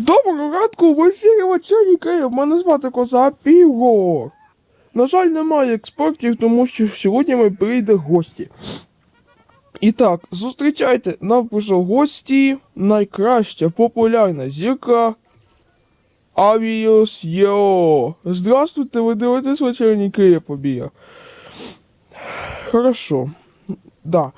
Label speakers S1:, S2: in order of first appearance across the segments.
S1: Доброго ранку, в ефірі вечірній Київ. Мене звати Коза. На жаль, немає експертів, тому що сьогодні ми прийде гості. І так, зустрічайте, нам прийшов гості, найкраща популярна зірка Авіос Йо. Здравствуйте, ви дивитесь вечірній Київ побіга. Хорошо. Да.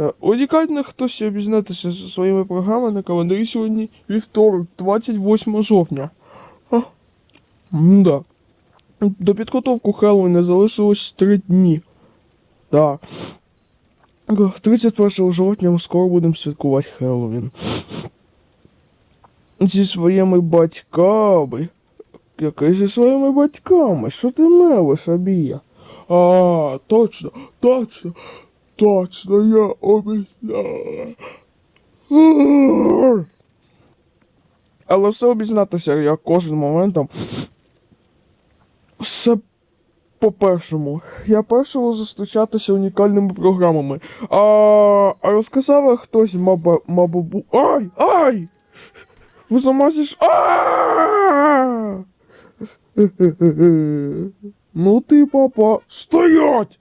S1: Е, Унікально хтось обізнатися зі своїми програмами на календарі сьогодні вівторок, 28 жовтня. А, да. До підготовки Хеллоуіна залишилось 3 дні. Да. Е, 31 жовтня ми скоро будемо святкувати Хеллоуін. Зі своїми батьками. Який зі своїми батьками? Що ти мелиш, Абія? А, точно, точно. Точно, я обіцяла. Але все обізнатися, я кожен моментом. Все по-першому. Я першого зустрічатися унікальними програмами. А, а розказав хтось маба, мабабу. Ай! Ай! Ви замазиш. Ну ти, папа, стоять!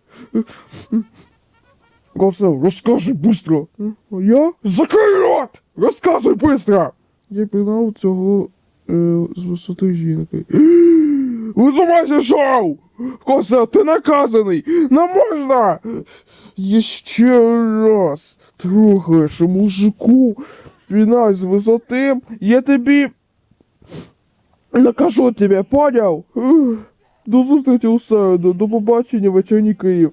S1: Госел, розкажи быстро. Я? Закрий рот! Розказуй быстро! Я пігнав цього е, з висоти жінки. Ви з ума зійшов! Косел, ти наказаний! Не можна! Ще раз трогаєш мужику війна з висоти, я тобі накажу тебе, поняв? До зустрічі у середу, до побачення вечірній Київ.